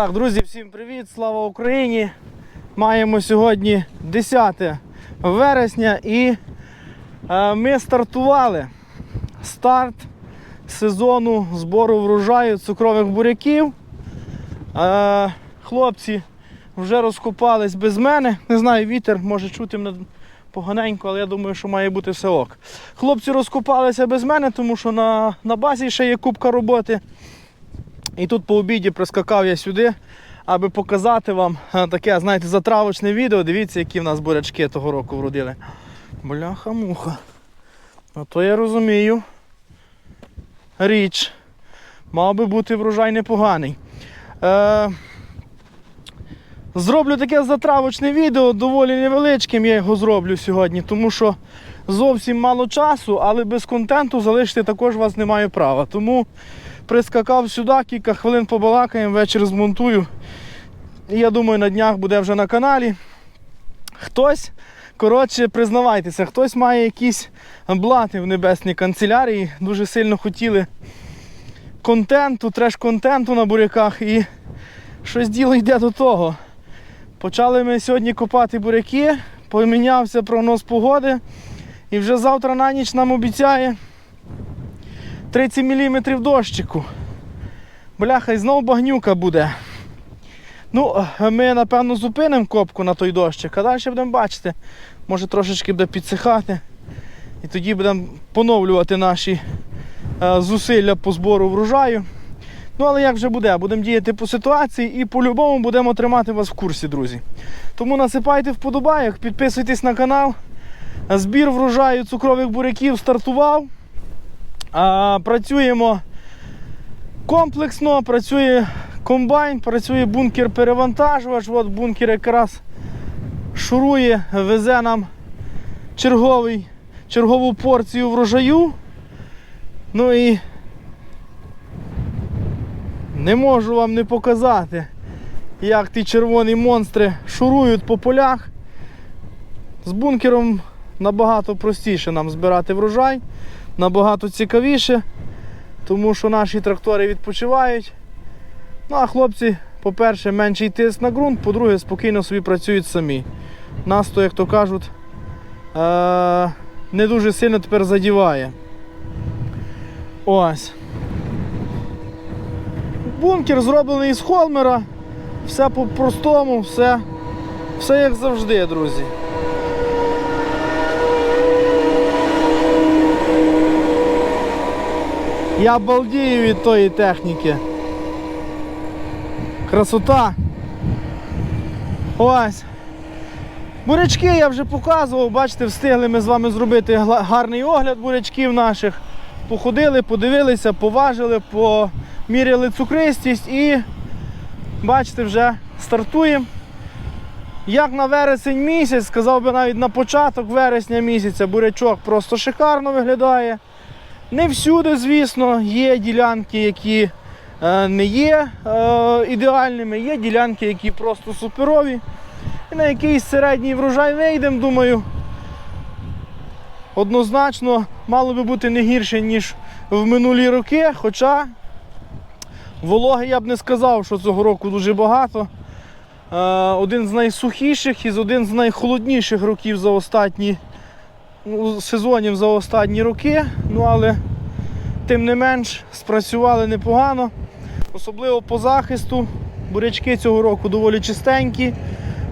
Так, друзі, всім привіт! Слава Україні! Маємо сьогодні 10 вересня і е, ми стартували старт сезону збору врожаю цукрових буряків. Е, хлопці вже розкопались без мене. Не знаю, вітер може чути мене поганенько, але я думаю, що має бути все ок. Хлопці розкопалися без мене, тому що на, на базі ще є купка роботи. І тут по обіді прискакав я сюди, аби показати вам е, таке, знаєте, затравочне відео. Дивіться, які в нас бурячки того року вродили. Бляха-муха. А то я розумію. Річ. Мав би бути врожай непоганий. Е, зроблю таке затравочне відео, доволі невеличким я його зроблю сьогодні, тому що зовсім мало часу, але без контенту залишити також вас не маю права. Тому прискакав сюди, кілька хвилин побалакаємо, вечір змонтую. І я думаю, на днях буде вже на каналі. Хтось, коротше, признавайтеся, хтось має якісь блати в небесній канцелярії. Дуже сильно хотіли контенту, треш-контенту на буряках і щось діло йде до того. Почали ми сьогодні копати буряки, помінявся прогноз погоди. І вже завтра на ніч нам обіцяє 30 мм дощику. Бляха, і знову багнюка буде. Ну, ми напевно зупинимо копку на той дощик, а далі будемо бачити. Може трошечки буде підсихати. І тоді будемо поновлювати наші е, зусилля по збору врожаю. Ну, але як вже буде, будемо діяти по ситуації і по-любому будемо тримати вас в курсі, друзі. Тому насипайте вподобайок, підписуйтесь на канал. Збір врожаю цукрових буряків стартував. А, працюємо комплексно, працює комбайн, працює бункер-перевантажувач. От бункер якраз шурує, везе нам черговий, чергову порцію врожаю. Ну і не можу вам не показати, як ті червоні монстри шурують по полях. З бункером набагато простіше нам збирати врожай, набагато цікавіше, тому що наші трактори відпочивають. Ну а хлопці, по-перше, менший тиск на ґрунт, по-друге, спокійно собі працюють самі. Нас то, як то кажуть, е- не дуже сильно тепер задіває. Ось. Бункер зроблений з холмера. Все по-простому, все, все як завжди, друзі. Я балдію від тої техніки. Красота. Ось. Бурячки я вже показував, бачите, встигли ми з вами зробити гарний огляд бурячків наших. Походили, подивилися, поважили, поміряли цукристість і бачите, вже стартуємо. Як на вересень місяць, сказав би навіть на початок вересня місяця, бурячок просто шикарно виглядає. Не всюди, звісно, є ділянки, які е, не є е, ідеальними, є ділянки, які просто суперові. І на якийсь середній врожай вийдемо, думаю, однозначно мало би бути не гірше, ніж в минулі роки. Хоча вологи я б не сказав, що цього року дуже багато. Е, один з найсухіших і один з найхолодніших років за останні сезонів за останні роки. Ну але тим не менш спрацювали непогано. Особливо по захисту. Бурячки цього року доволі чистенькі.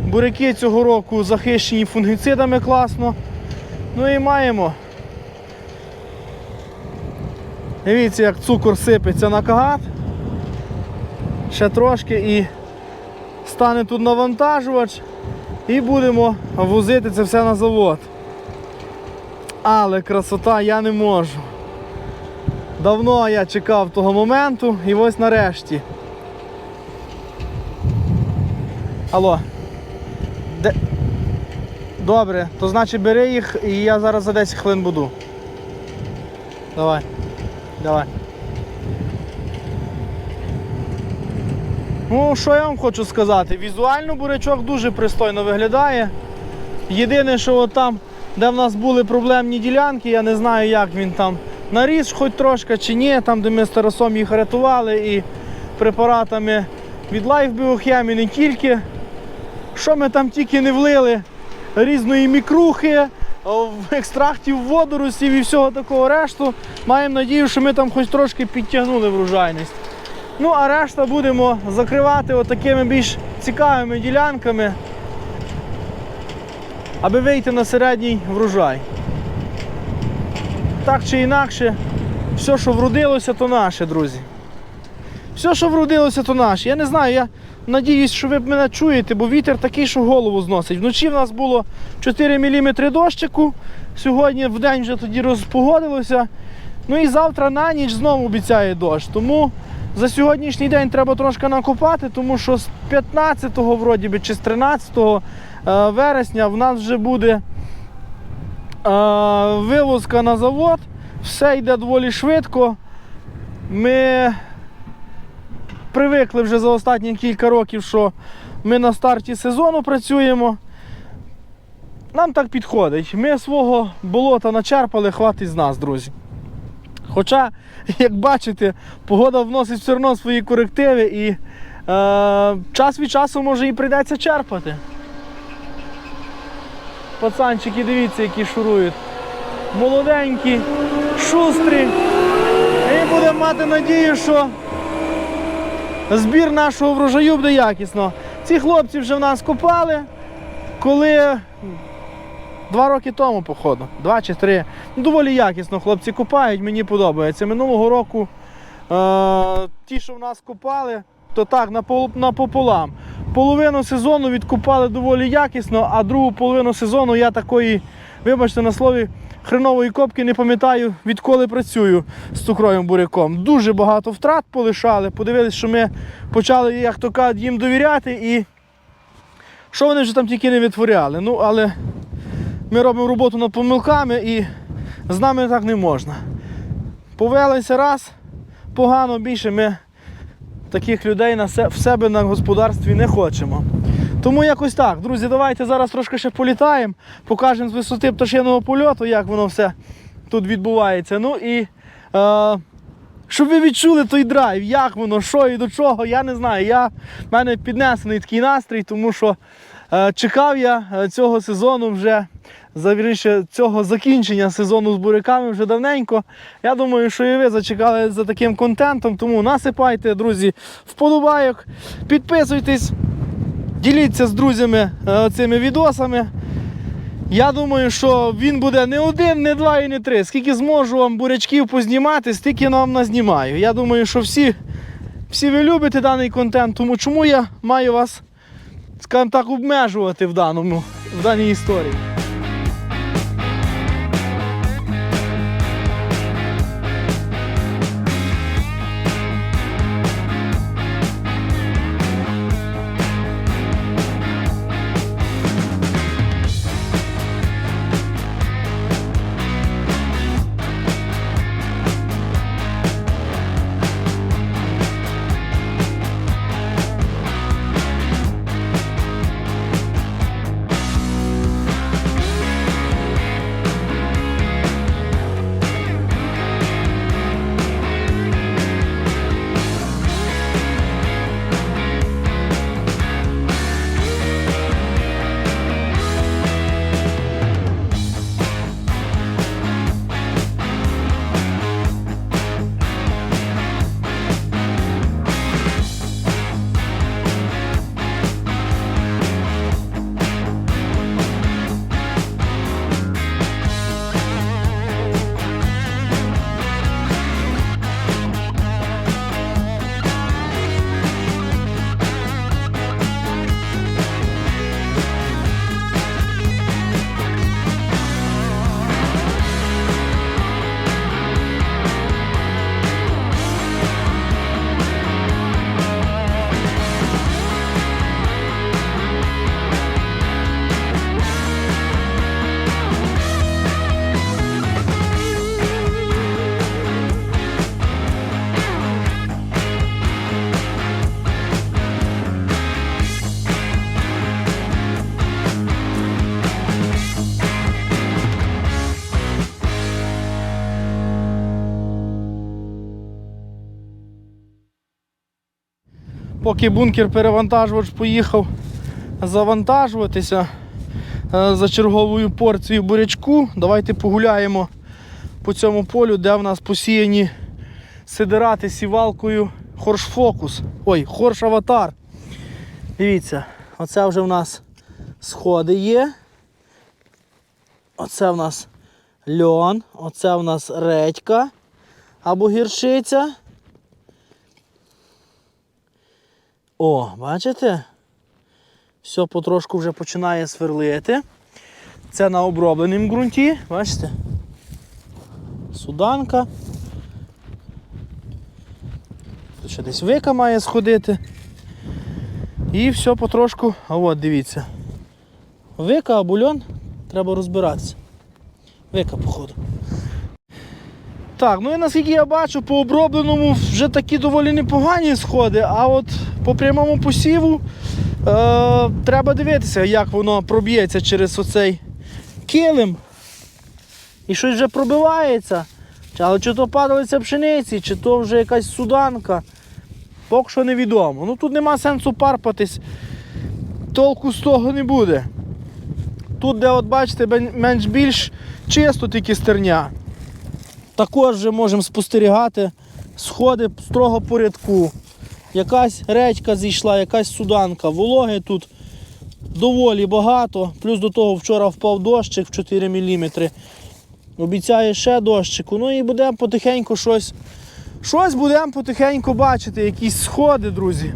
Буряки цього року захищені фунгіцидами класно. Ну і маємо. Дивіться, як цукор сипеться на кагат. Ще трошки і стане тут навантажувач. І будемо возити це все на завод. Але красота я не можу. Давно я чекав того моменту і ось нарешті. Алло. Де... Добре, то значить бери їх і я зараз за 10 хвилин буду. Давай. Давай. Ну, що я вам хочу сказати? Візуально бурячок дуже пристойно виглядає. Єдине, що от там, де в нас були проблемні ділянки, я не знаю, як він там наріс хоч трошки чи ні, там, де ми з Тарасом їх рятували і препаратами від Life Біохемі, не тільки. Що ми там тільки не влили різної мікрухи, екстрактів водоростів і всього такого решту. Маємо надію, що ми там хоч трошки підтягнули врожайність. Ну, а решта будемо закривати отакими більш цікавими ділянками, аби вийти на середній врожай. Так чи інакше, все, що вродилося, то наше, друзі. Все, що вродилося, то наше. Я не знаю, я надіюсь, що ви мене чуєте, бо вітер такий, що голову зносить. Вночі в нас було 4 мм дощику, сьогодні в день вже тоді розпогодилося. Ну і завтра на ніч знову обіцяє дощ. Тому за сьогоднішній день треба трошки накопати, тому що з 15-го вроді би, чи з 13 вересня в нас вже буде е, вивозка на завод. Все йде доволі швидко. Ми привикли вже за останні кілька років, що ми на старті сезону працюємо. Нам так підходить. Ми свого болота начерпали, хватить з нас, друзі. Хоча, як бачите, погода вносить все одно свої корективи і е, час від часу може і прийдеться черпати. Пацанчики, дивіться, які шурують. Молоденькі, шустрі. І будемо мати надію, що збір нашого врожаю буде якісно. Ці хлопці вже в нас копали, коли два роки тому, походу, два чи три. Ну, доволі якісно хлопці копають, мені подобається. Минулого року е- ті, що в нас копали, то так, напол- напополам. Половину сезону відкопали доволі якісно, а другу половину сезону я такої, вибачте на слові, хренової копки не пам'ятаю, відколи працюю з цукровим буряком. Дуже багато втрат полишали. Подивилися, що ми почали, як то кажуть, їм довіряти і що вони вже там тільки не витворяли. Ну, але ми робимо роботу над помилками і з нами так не можна. Повелися раз, погано більше ми таких людей на в себе на господарстві не хочемо. Тому якось так. Друзі, давайте зараз трошки ще політаємо, покажемо з висоти пташиного польоту, як воно все тут відбувається. Ну і е, щоб ви відчули той драйв, як воно, що і до чого, я не знаю. Я, в мене піднесений такий настрій, тому що чекав я е, цього сезону вже, за- вірніше, цього закінчення сезону з буряками вже давненько. Я думаю, що і ви зачекали за таким контентом, тому насипайте, друзі, вподобайок, підписуйтесь. Діліться з друзями е, цими відосами. Я думаю, що він буде не один, не два і не три. Скільки зможу вам бурячків познімати, стільки вам назнімаю. Я думаю, що всі, всі ви любите даний контент, тому чому я маю вас, скажімо так, обмежувати в, даному, в даній історії. Поки бункер перевантажувач поїхав завантажуватися е, за черговою порцією бурячку, давайте погуляємо по цьому полю, де в нас посіяні сидирати сівалкою хорш-фокус. Ой, хорш-аватар. Дивіться, оце вже в нас сходи є. Оце в нас льон, оце в нас редька або гірчиця. О, бачите? Все потрошку вже починає сверлити. Це на обробленому ґрунті, бачите? Суданка. Тут ще десь вика має сходити. І все потрошку. А от дивіться. Вика, бульон треба розбиратися. Вика, походу. Так, ну і наскільки я бачу, по обробленому вже такі доволі непогані сходи, а от по прямому посіву е, треба дивитися, як воно проб'ється через оцей килим. І щось вже пробивається. Але чи то падалиця пшениці, чи то вже якась суданка. Поки що невідомо. Ну тут нема сенсу парпатись, толку з того не буде. Тут, де от бачите, менш-більш чисто тільки стерня. Також вже можемо спостерігати сходи строго по рядку. Якась редька зійшла, якась суданка. Вологи тут доволі багато. Плюс до того вчора впав дощик в 4 мм. Обіцяє ще дощику. Ну і будемо потихеньку щось. Щось будемо потихеньку бачити, якісь сходи, друзі.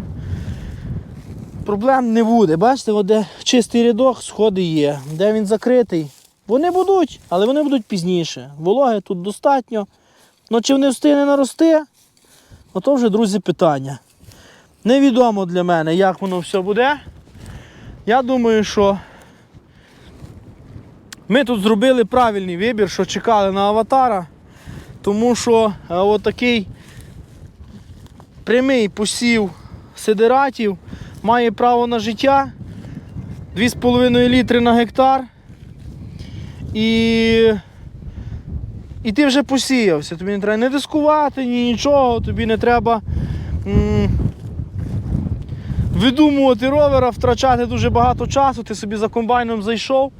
Проблем не буде. Бачите, де чистий рядок, сходи є. Де він закритий. Вони будуть, але вони будуть пізніше. Вологи тут достатньо. Ну чи вони встигне нарости? Ото вже, друзі, питання. Невідомо для мене, як воно все буде. Я думаю, що ми тут зробили правильний вибір, що чекали на аватара. Тому що е, отакий прямий посів сидератів має право на життя 2,5 літри на гектар. І, і ти вже посіявся. Тобі не треба не дискувати, ні нічого, тобі не треба видумувати ровера, втрачати дуже багато часу. Ти собі за комбайном зайшов,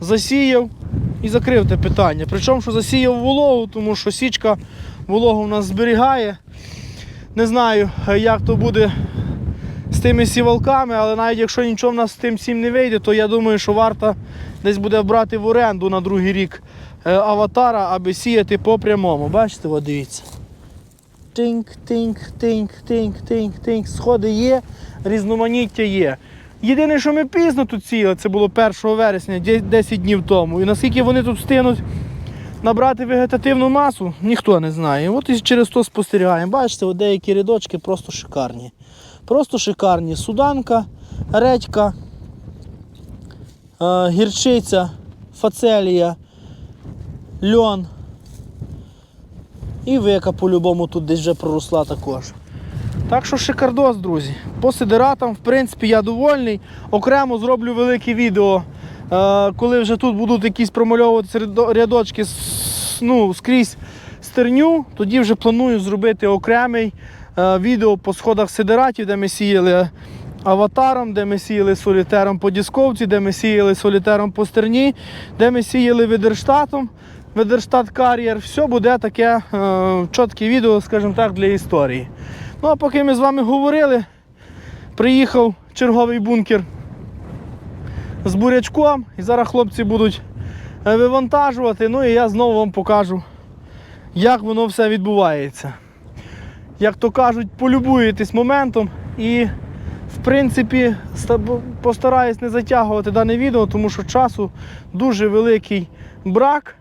засіяв і закрив те питання. Причому, що засіяв вологу, тому що січка вологу в нас зберігає. Не знаю, як то буде з тими сівалками, але навіть якщо нічого в нас з тим всім не вийде, то я думаю, що варто десь буде брати в оренду на другий рік е, аватара, аби сіяти по прямому. Бачите, от дивіться. Тинк, тинк, тинк, тинк, тинк, тинк. Сходи є, різноманіття є. Єдине, що ми пізно тут сіяли, це було 1 вересня, 10 днів тому. І наскільки вони тут встигнуть набрати вегетативну масу, ніхто не знає. От і через то спостерігаємо. Бачите, от деякі рядочки просто шикарні. Просто шикарні. Суданка, редька, е, гірчиця, фацелія, льон. І века по-любому тут десь вже проросла також. Так що шикардос, друзі. По сидератам, в принципі, я довольний. Окремо зроблю велике відео, е, коли вже тут будуть якісь промальовуватися рядочки ну, скрізь стерню, тоді вже планую зробити окремий е, відео по сходах сидератів, де ми сіяли аватаром, де ми сіяли солітером по дісковці, де ми сіяли солітером по стерні, де ми сіяли видерштатом. Ведерштат кар'єр, все буде таке е, чітке відео, скажімо так, для історії. Ну а поки ми з вами говорили, приїхав черговий бункер з бурячком, і зараз хлопці будуть е, вивантажувати. Ну і я знову вам покажу, як воно все відбувається. Як то кажуть, полюбуєтесь моментом і, в принципі, ста- постараюсь не затягувати дане відео, тому що часу дуже великий брак.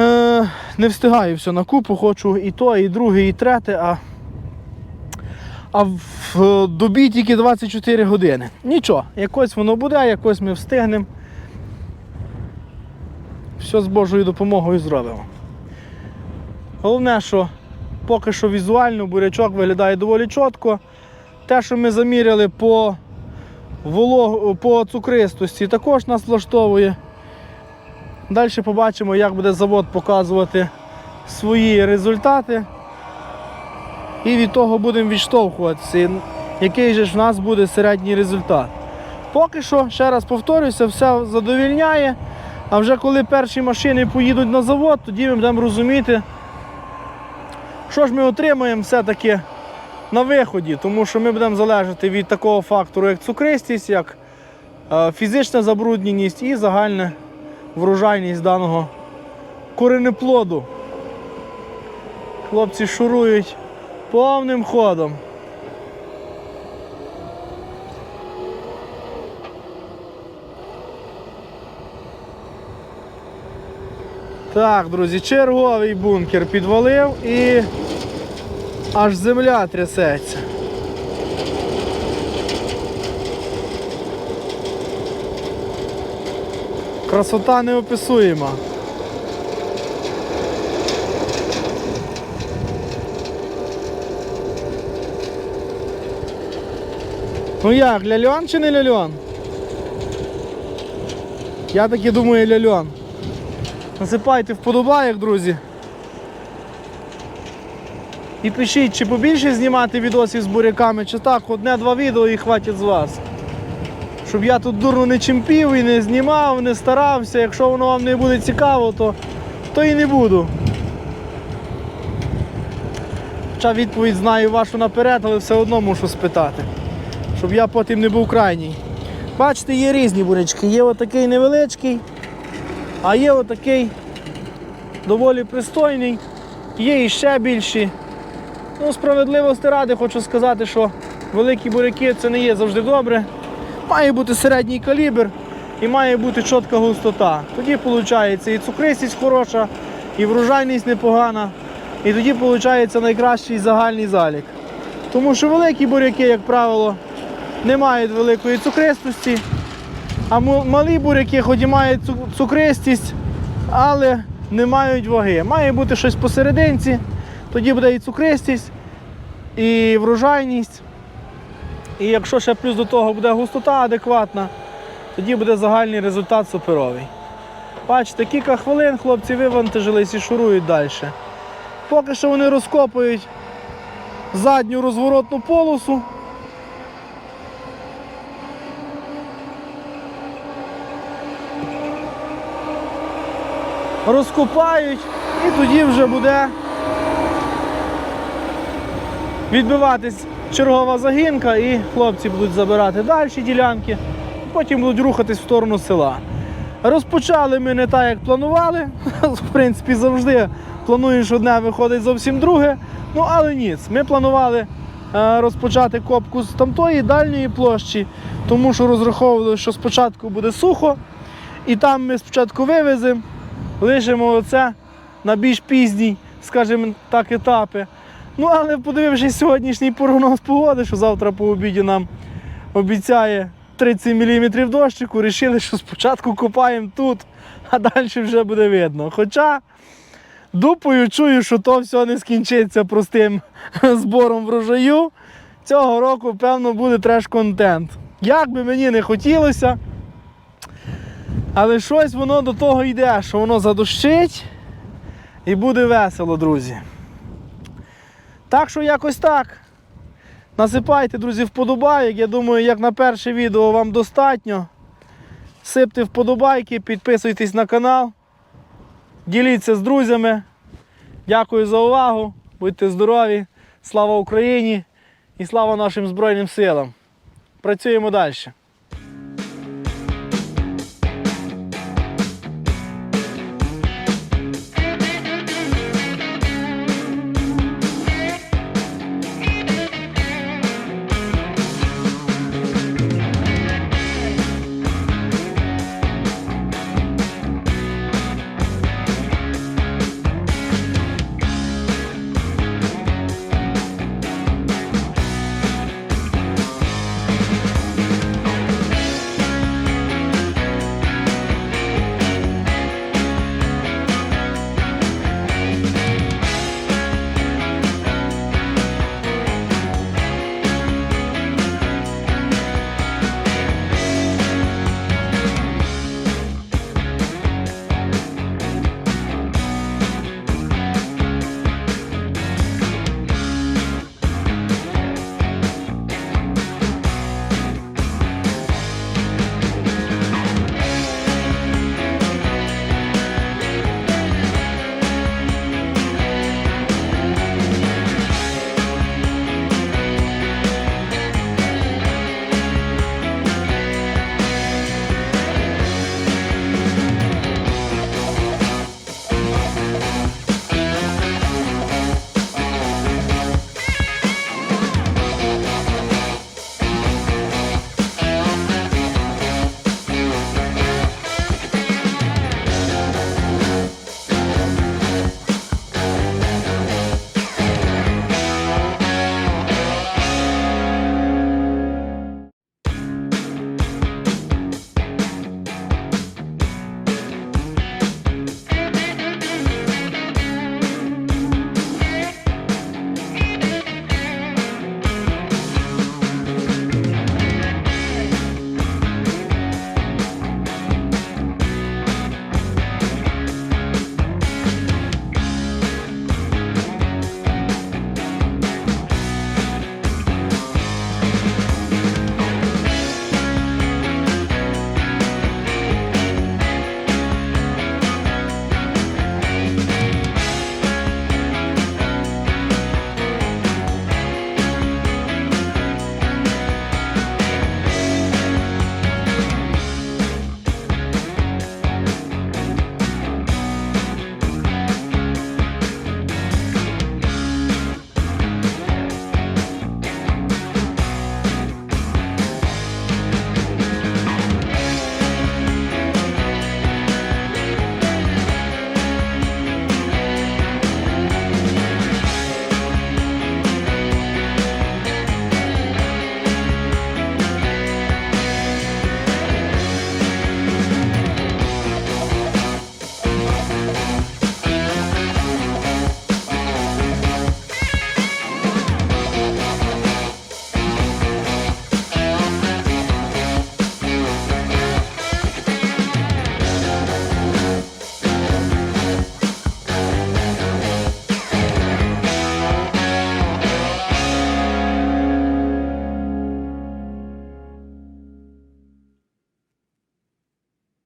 Е, не встигаю все на купу, хочу і то, і друге, і третє, а, а в добі тільки 24 години. Нічого, якось воно буде, якось ми встигнемо. Все з Божою допомогою зробимо. Головне, що поки що візуально бурячок виглядає доволі чітко. Те, що ми заміряли по, волог... по цукристості, також нас влаштовує. Далі побачимо, як буде завод показувати свої результати. і від того будемо відштовхуватися, який же ж в нас буде середній результат. Поки що, ще раз повторюся, все задовільняє. А вже коли перші машини поїдуть на завод, тоді ми будемо розуміти, що ж ми отримаємо все-таки на виході, тому що ми будемо залежати від такого фактору, як цукристість, як е, фізична забрудненість і загальна врожайність даного коренеплоду. Хлопці шурують повним ходом. Так, друзі, черговий бункер підвалив і аж земля трясеться. Красота неописуєма. Ну як, ляльон чи не ляльон? Я таки думаю ляльон. Насипайте вподобайок, друзі. І пишіть, чи побільше знімати відосів з буряками, чи так, одне-два відео і хватить з вас. Щоб я тут дурно не чемпів і не знімав, не старався. Якщо воно вам не буде цікаво, то, то і не буду. Хоча відповідь знаю вашу наперед, але все одно мушу спитати. Щоб я потім не був крайній. Бачите, є різні бурячки. Є отакий невеличкий, а є отакий доволі пристойний, є і ще більші. Ну, справедливості ради хочу сказати, що великі буряки це не є завжди добре. Має бути середній калібр і має бути чітка густота. Тоді виходить і цукристість хороша, і врожайність непогана. І тоді виходить найкращий загальний залік. Тому що великі буряки, як правило, не мають великої цукристості, а малі буряки, хоч і мають цукристість, але не мають ваги. Має бути щось посерединці, тоді буде і цукристість, і врожайність. І якщо ще плюс до того буде густота адекватна, тоді буде загальний результат суперовий. Бачите, кілька хвилин хлопці вивантажились і шурують далі. Поки що вони розкопують задню розворотну полосу. Розкопають і тоді вже буде відбиватись чергова загінка і хлопці будуть забирати далі ділянки, потім будуть рухатись в сторону села. Розпочали ми не так, як планували. В принципі, завжди плануєш одне, виходить зовсім друге. Ну, але ніц. Ми планували е, розпочати копку з тамтої дальньої площі, тому що розраховували, що спочатку буде сухо, і там ми спочатку вивеземо, лишимо оце на більш пізній, скажімо так, етапи. Ну, але подивившись сьогоднішній прогноз погоди, що завтра по обіді нам обіцяє 30 мм дощику, вирішили, що спочатку копаємо тут, а далі вже буде видно. Хоча дупою чую, що то все не скінчиться простим збором врожаю. Цього року, певно, буде треш-контент. Як би мені не хотілося, але щось воно до того йде, що воно задощить і буде весело, друзі. Так що якось так. Насипайте, друзі, вподобайок. Я думаю, як на перше відео вам достатньо. Сипте вподобайки, підписуйтесь на канал. Діліться з друзями. Дякую за увагу. Будьте здорові. Слава Україні і слава нашим Збройним силам. Працюємо далі.